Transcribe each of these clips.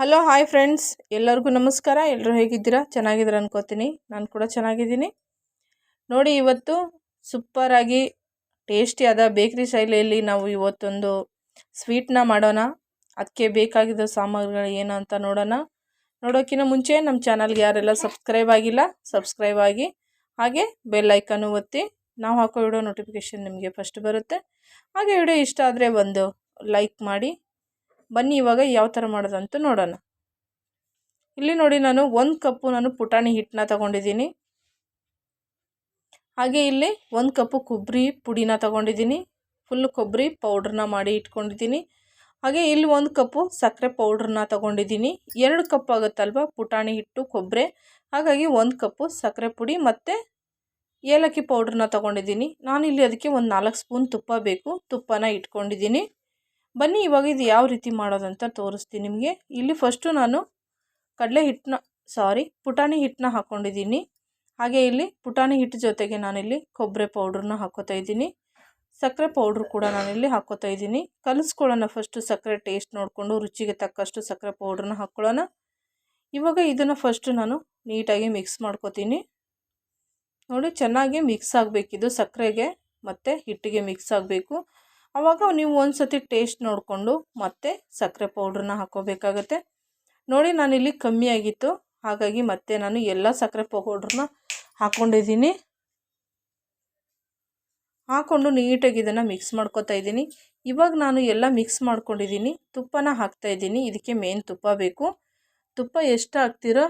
Hello hi friends ಎಲ್ಲರಿಗೂ ನಮಸ್ಕಾರ. ಎಲ್ಲರೂ ಹೇಗಿದ್ದೀರಾ? ಚೆನ್ನಾಗಿದ್ದೀರಾ ಅನ್ಕೋತೀನಿ. ನಾನು ಕೂಡ ಚೆನ್ನಾಗಿದ್ದೀನಿ. ನೋಡಿ, ಇವತ್ತು ಸೂಪರಾಗಿ ಟೇಸ್ಟಿಯಾದ ಬೇಕ್ರಿ ಶೈಲಿಯಲ್ಲಿ ನಾವು ಇವತ್ತೊಂದು ಸ್ವೀಟ್ನ ಮಾಡೋಣ. ಅದಕ್ಕೆ ಬೇಕಾಗಿದ್ದ ಸಾಮಗ್ರಿಗಳು ಏನು ಅಂತ ನೋಡೋಣ. ನೋಡೋಕ್ಕಿಂತ ಮುಂಚೆ ನಮ್ಮ ಚಾನಲ್ಗೆ ಯಾರೆಲ್ಲ ಸಬ್ಸ್ಕ್ರೈಬ್ ಆಗಿಲ್ಲ, ಸಬ್ಸ್ಕ್ರೈಬ್ ಆಗಿ. ಹಾಗೆ ಬೆಲ್ ಐಕನ್ನು ಒತ್ತಿ. ನಾವು ಹಾಕೋ ವಿಡಿಯೋ ನೋಟಿಫಿಕೇಷನ್ ನಿಮಗೆ ಫಸ್ಟ್ ಬರುತ್ತೆ. ಹಾಗೆ ವಿಡಿಯೋ ಇಷ್ಟ ಆದರೆ ಒಂದು ಲೈಕ್ ಮಾಡಿ. ಬನ್ನಿ ಇವಾಗ ಯಾವ ಥರ ಮಾಡೋದಂತ ನೋಡೋಣ. ಇಲ್ಲಿ ನೋಡಿ ನಾನು ಒಂದು ಕಪ್ಪು ನಾನು ಪುಟಾಣಿ ಹಿಟ್ಟನ್ನ ತಗೊಂಡಿದ್ದೀನಿ. ಹಾಗೆ ಇಲ್ಲಿ ಒಂದು ಕಪ್ಪು ಕೊಬ್ಬರಿ ಪುಡಿನ ತಗೊಂಡಿದ್ದೀನಿ. ಫುಲ್ ಕೊಬ್ಬರಿ ಪೌಡ್ರನ್ನ ಮಾಡಿ ಇಟ್ಕೊಂಡಿದ್ದೀನಿ. ಹಾಗೆ ಇಲ್ಲಿ ಒಂದು ಕಪ್ಪು ಸಕ್ಕರೆ ಪೌಡ್ರನ್ನ ತಗೊಂಡಿದ್ದೀನಿ. ಎರಡು ಕಪ್ ಆಗುತ್ತಲ್ವ ಪುಟಾಣಿ ಹಿಟ್ಟು, ಕೊಬ್ಬರಿ. ಹಾಗಾಗಿ ಒಂದು ಕಪ್ಪು ಸಕ್ಕರೆ ಪುಡಿ ಮತ್ತು ಏಲಕ್ಕಿ ಪೌಡ್ರನ್ನ ತೊಗೊಂಡಿದ್ದೀನಿ. ನಾನು ಇಲ್ಲಿ ಅದಕ್ಕೆ ಒಂದು ನಾಲ್ಕು ಸ್ಪೂನ್ ತುಪ್ಪ ಬೇಕು. ತುಪ್ಪನ ಇಟ್ಕೊಂಡಿದ್ದೀನಿ. ಬನ್ನಿ, ಇವಾಗ ಇದು ಯಾವ ರೀತಿ ಮಾಡೋದಂತ ತೋರಿಸ್ತೀನಿ ನಿಮಗೆ. ಇಲ್ಲಿ ಫಸ್ಟು ನಾನು ಕಡಲೆ ಹಿಟ್ಟನ್ನ ಸಾರಿ ಪುಟಾಣಿ ಹಿಟ್ಟನ್ನ ಹಾಕ್ಕೊಂಡಿದ್ದೀನಿ ಹಾಗೆ ಇಲ್ಲಿ ಪುಟಾಣಿ ಹಿಟ್ಟು ಜೊತೆಗೆ ನಾನಿಲ್ಲಿ ಕೊಬ್ಬರಿ ಪೌಡ್ರನ್ನ ಹಾಕೋತಾ ಇದ್ದೀನಿ. ಸಕ್ಕರೆ ಪೌಡ್ರ್ ಕೂಡ ನಾನಿಲ್ಲಿ ಹಾಕೋತಾ ಇದ್ದೀನಿ. ಕಲಿಸ್ಕೊಳ್ಳೋಣ ಫಸ್ಟು ಸಕ್ಕರೆ ಟೇಸ್ಟ್ ನೋಡಿಕೊಂಡು, ರುಚಿಗೆ ತಕ್ಕಷ್ಟು ಸಕ್ಕರೆ ಪೌಡ್ರನ್ನ ಹಾಕ್ಕೊಳ್ಳೋಣ ಇವಾಗ ಇದನ್ನು ಫಸ್ಟು ನಾನು ನೀಟಾಗಿ ಮಿಕ್ಸ್ ಮಾಡ್ಕೋತೀನಿ. ನೋಡಿ, ಚೆನ್ನಾಗಿ ಮಿಕ್ಸ್ ಆಗಬೇಕಿದು ಸಕ್ಕರೆಗೆ ಮತ್ತು ಹಿಟ್ಟಿಗೆ ಮಿಕ್ಸ್ ಆಗಬೇಕು. ಆವಾಗ ನೀವು ಒಂದು ಸತಿ ಟೇಸ್ಟ್ ನೋಡಿಕೊಂಡು ಮತ್ತೆ ಸಕ್ಕರೆ ಪೌಡ್ರನ್ನ ಹಾಕೋಬೇಕಾಗತ್ತೆ. ನೋಡಿ ನಾನಿಲ್ಲಿ ಕಮ್ಮಿ ಆಗಿತ್ತು. ಹಾಗಾಗಿ ಮತ್ತೆ ನಾನು ಎಲ್ಲ ಸಕ್ಕರೆ ಪೌಡ್ರನ್ನ ಹಾಕ್ಕೊಂಡಿದ್ದೀನಿ ಹಾಕ್ಕೊಂಡು ನೀಟಾಗಿ ಇದನ್ನು ಮಿಕ್ಸ್ ಮಾಡ್ಕೊತಾ ಇದ್ದೀನಿ. ಇವಾಗ ನಾನು ಎಲ್ಲ ಮಿಕ್ಸ್ ಮಾಡ್ಕೊಂಡಿದ್ದೀನಿ. ತುಪ್ಪನ ಹಾಕ್ತಾಯಿದ್ದೀನಿ ಇದಕ್ಕೆ ಮೇನ್ ತುಪ್ಪ ಬೇಕು. ತುಪ್ಪ ಎಷ್ಟು ಹಾಕ್ತಿರೋ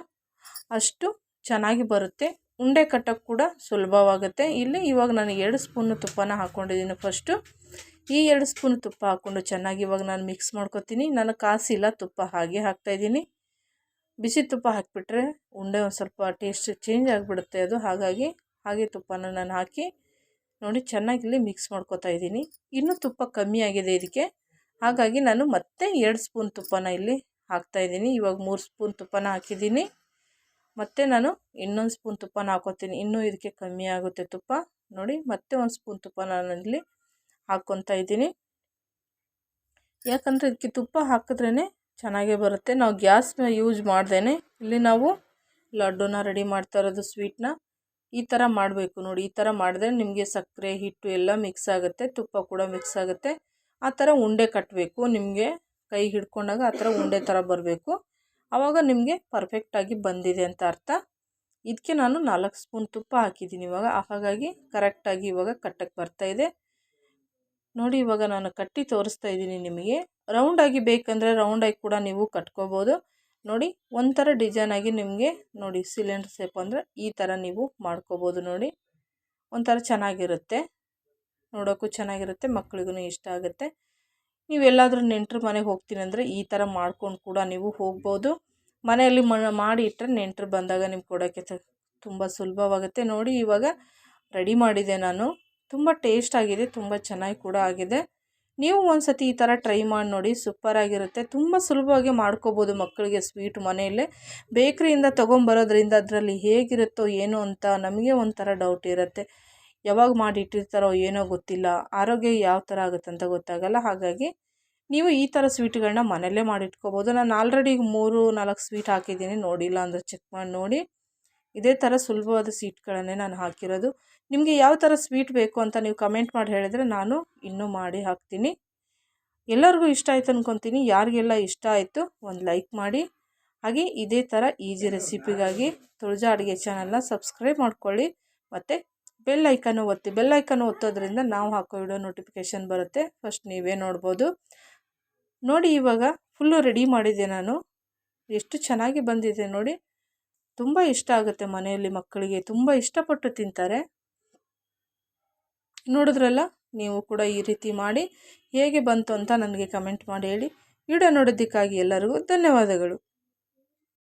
ಅಷ್ಟು ಚೆನ್ನಾಗಿ ಬರುತ್ತೆ. ಉಂಡೆ ಕಟ್ಟೋಕ್ಕೆ ಕೂಡ ಸುಲಭವಾಗುತ್ತೆ. ಇಲ್ಲಿ ಇವಾಗ ನಾನು ಎರಡು ಸ್ಪೂನು ತುಪ್ಪನ ಹಾಕ್ಕೊಂಡಿದ್ದೀನಿ ಫಸ್ಟು ಈ ಎರಡು ಸ್ಪೂನ್ ತುಪ್ಪ ಹಾಕ್ಕೊಂಡು ಚೆನ್ನಾಗಿ ಇವಾಗ ನಾನು ಮಿಕ್ಸ್ ಮಾಡ್ಕೊತೀನಿ. ನಾನು ಕಾಸಿಲ್ಲ, ತುಪ್ಪ ಹಾಗೆ ಹಾಕ್ತಾಯಿದ್ದೀನಿ ಬಿಸಿ ತುಪ್ಪ ಹಾಕಿಬಿಟ್ರೆ ಉಂಡೆ ಒಂದು ಸ್ವಲ್ಪ ಟೇಸ್ಟ್ ಚೇಂಜ್ ಆಗಿಬಿಡುತ್ತೆ ಅದು. ಹಾಗಾಗಿ ಹಾಗೆ ತುಪ್ಪನ ನಾನು ಹಾಕಿ ನೋಡಿ ಚೆನ್ನಾಗಿ ಇಲ್ಲಿ ಮಿಕ್ಸ್ ಮಾಡ್ಕೊತಾ ಇದ್ದೀನಿ. ಇನ್ನೂ ತುಪ್ಪ ಕಮ್ಮಿ ಆಗಿದೆ ಇದಕ್ಕೆ. ಹಾಗಾಗಿ ನಾನು ಮತ್ತೆ ಎರಡು ಸ್ಪೂನ್ ತುಪ್ಪನ ಇಲ್ಲಿ ಹಾಕ್ತಾಯಿದ್ದೀನಿ ಇವಾಗ ಮೂರು ಸ್ಪೂನ್ ತುಪ್ಪನ ಹಾಕಿದ್ದೀನಿ. ಮತ್ತೆ ನಾನು ಇನ್ನೊಂದು ಸ್ಪೂನ್ ತುಪ್ಪನ ಹಾಕೋತೀನಿ. ಇನ್ನೂ ಇದಕ್ಕೆ ಕಮ್ಮಿ ಆಗುತ್ತೆ ತುಪ್ಪ. ನೋಡಿ, ಮತ್ತೆ ಒಂದು ಸ್ಪೂನ್ ತುಪ್ಪ ನಾನಲ್ಲಿ ಹಾಕ್ಕೊತಾ ಇದ್ದೀನಿ. ಯಾಕಂದರೆ ಇದಕ್ಕೆ ತುಪ್ಪ ಹಾಕಿದ್ರೇ ಚೆನ್ನಾಗೇ ಬರುತ್ತೆ. ನಾವು ಗ್ಯಾಸ್ನ ಯೂಸ್ ಮಾಡ್ದೇ ಇಲ್ಲಿ ನಾವು ಲಡ್ಡುನ ರೆಡಿ ಮಾಡ್ತಾ ಇರೋದು, ಸ್ವೀಟ್ನ. ಈ ಥರ ಮಾಡಬೇಕು ನೋಡಿ. ಈ ಥರ ಮಾಡಿದ್ರೆ ನಿಮಗೆ ಸಕ್ಕರೆ, ಹಿಟ್ಟು ಎಲ್ಲ ಮಿಕ್ಸ್ ಆಗುತ್ತೆ. ತುಪ್ಪ ಕೂಡ ಮಿಕ್ಸ್ ಆಗುತ್ತೆ. ಆ ಥರ ಉಂಡೆ ಕಟ್ಟಬೇಕು ನಿಮಗೆ ಕೈ ಹಿಡ್ಕೊಂಡಾಗ ಆ ಥರ ಉಂಡೆ ಥರ ಬರಬೇಕು. ಆವಾಗ ನಿಮಗೆ ಪರ್ಫೆಕ್ಟಾಗಿ ಬಂದಿದೆ ಅಂತ ಅರ್ಥ. ಇದಕ್ಕೆ ನಾನು ನಾಲ್ಕು ಸ್ಪೂನ್ ತುಪ್ಪ ಹಾಕಿದ್ದೀನಿ ಇವಾಗ. ಹಾಗಾಗಿ ಕರೆಕ್ಟಾಗಿ ಇವಾಗ ಕಟ್ಟಕ್ಕೆ ಬರ್ತಾಯಿದೆ ನೋಡಿ ಇವಾಗ ನಾನು ಕಟ್ಟಿ ತೋರಿಸ್ತಾ ಇದ್ದೀನಿ ನಿಮಗೆ. ರೌಂಡಾಗಿ ಬೇಕಂದರೆ ರೌಂಡಾಗಿ ಕೂಡ ನೀವು ಕಟ್ಕೋಬೋದು. ನೋಡಿ, ಒಂಥರ ಡಿಸೈನಾಗಿ ನಿಮಗೆ ನೋಡಿ ಸಿಲಿಂಡರ್ ಸೇಪ್ ಅಂದರೆ ಈ ಥರ ನೀವು ಮಾಡ್ಕೋಬೋದು ನೋಡಿ. ಒಂಥರ ಚೆನ್ನಾಗಿರುತ್ತೆ. ನೋಡೋಕ್ಕೂ ಚೆನ್ನಾಗಿರುತ್ತೆ ಮಕ್ಳಿಗೂ ಇಷ್ಟ ಆಗುತ್ತೆ. ನೀವೆಲ್ಲಾದರೂ ನೆಂಟ್ರ ಮನೆಗೆ ಹೋಗ್ತೀನಿ ಅಂದರೆ ಈ ಥರ ಮಾಡ್ಕೊಂಡು ಕೂಡ ನೀವು ಹೋಗ್ಬೋದು. ಮನೆಯಲ್ಲಿ ಮಾಡಿ ಇಟ್ಟರೆ ನೆಂಟ್ರು ಬಂದಾಗ ನಿಮ್ಗೆ ಕೊಡೋಕ್ಕೆ ತುಂಬ ಸುಲಭವಾಗುತ್ತೆ. ನೋಡಿ ಇವಾಗ ರೆಡಿ ಮಾಡಿದೆ ನಾನು. ತುಂಬ ಟೇಸ್ಟ್ ಆಗಿದೆ, ತುಂಬ ಚೆನ್ನಾಗಿ ಕೂಡ ಆಗಿದೆ. ನೀವು ಒಂದು ಸತಿ ಈ ಥರ ಟ್ರೈ ಮಾಡಿ ನೋಡಿ ಸೂಪರಾಗಿರುತ್ತೆ ತುಂಬ ಸುಲಭವಾಗಿ ಮಾಡ್ಕೋಬೋದು ಮಕ್ಕಳಿಗೆ ಸ್ವೀಟ್ ಮನೆಯಲ್ಲೇ. ಬೇಕ್ರಿಯಿಂದ ತೊಗೊಂಬರೋದ್ರಿಂದ ಅದರಲ್ಲಿ ಹೇಗಿರುತ್ತೋ ಏನೋ ಅಂತ ನಮಗೆ ಒಂಥರ ಡೌಟ್ ಇರುತ್ತೆ. ಯಾವಾಗ ಮಾಡಿ ಇಟ್ಟಿರ್ತಾರೋ ಏನೋ ಗೊತ್ತಿಲ್ಲ. ಆರೋಗ್ಯ ಯಾವ ಥರ ಆಗುತ್ತೆ ಅಂತ ಗೊತ್ತಾಗಲ್ಲ. ಹಾಗಾಗಿ ನೀವು ಈ ಥರ ಸ್ವೀಟ್ಗಳನ್ನ ಮನೆಯಲ್ಲೇ ಮಾಡಿಟ್ಕೋಬೋದು. ನಾನು ಆಲ್ರೆಡಿ ಮೂರು ನಾಲ್ಕು ಸ್ವೀಟ್ ಹಾಕಿದ್ದೀನಿ. ನೋಡಿಲ್ಲ ಅಂದರೆ ಚೆಕ್ ಮಾಡಿ ನೋಡಿ. ಇದೇ ಥರ ಸುಲಭವಾದ ಸ್ವೀಟ್ಗಳನ್ನೇ ನಾನು ಹಾಕಿರೋದು. ನಿಮಗೆ ಯಾವ ಥರ ಸ್ವೀಟ್ ಬೇಕು ಅಂತ ನೀವು ಕಮೆಂಟ್ ಮಾಡಿ ಹೇಳಿದರೆ ನಾನು ಇನ್ನೂ ಮಾಡಿ ಹಾಕ್ತೀನಿ. ಎಲ್ಲರಿಗೂ ಇಷ್ಟ ಆಯ್ತು ಅಂದ್ಕೊತೀನಿ ಯಾರಿಗೆಲ್ಲ ಇಷ್ಟ ಆಯಿತು ಒಂದು ಲೈಕ್ ಮಾಡಿ. ಹಾಗೆ ಇದೇ ಥರ ಈಸಿ ರೆಸಿಪಿಗಾಗಿ ತುಳಜಾ ಅಡುಗೆ ಚಾನಲ್ನ ಸಬ್ಸ್ಕ್ರೈಬ್ ಮಾಡ್ಕೊಳ್ಳಿ. ಮತ್ತು ಬೆಲ್ ಐಕನ್ನು ಒತ್ತಿ, ಬೆಲ್ ಐಕನ್ನು ಒತ್ತೋದ್ರಿಂದ ನಾವು ಹಾಕೋ ವಿಡಿಯೋ ನೋಟಿಫಿಕೇಷನ್ ಬರುತ್ತೆ. ಫಸ್ಟ್ ನೀವೇ ನೋಡ್ಬೋದು. ನೋಡಿ ಇವಾಗ ಫುಲ್ಲು ರೆಡಿ ಮಾಡಿದೆ ನಾನು. ಎಷ್ಟು ಚೆನ್ನಾಗಿ ಬಂದಿದೆ ನೋಡಿ. ತುಂಬ ಇಷ್ಟ ಆಗುತ್ತೆ ಮನೆಯಲ್ಲಿ ಮಕ್ಕಳಿಗೆ, ತುಂಬ ಇಷ್ಟಪಟ್ಟು ತಿಂತಾರೆ. ನೋಡಿದ್ರಲ್ಲ, ನೀವು ಕೂಡ ಈ ರೀತಿ ಮಾಡಿ ಹೇಗೆ ಬಂತು ಅಂತ ನನಗೆ ಕಮೆಂಟ್ ಮಾಡಿ ಹೇಳಿ. ವಿಡಿಯೋ ನೋಡೋದಕ್ಕಾಗಿ ಎಲ್ಲರಿಗೂ ಧನ್ಯವಾದಗಳು.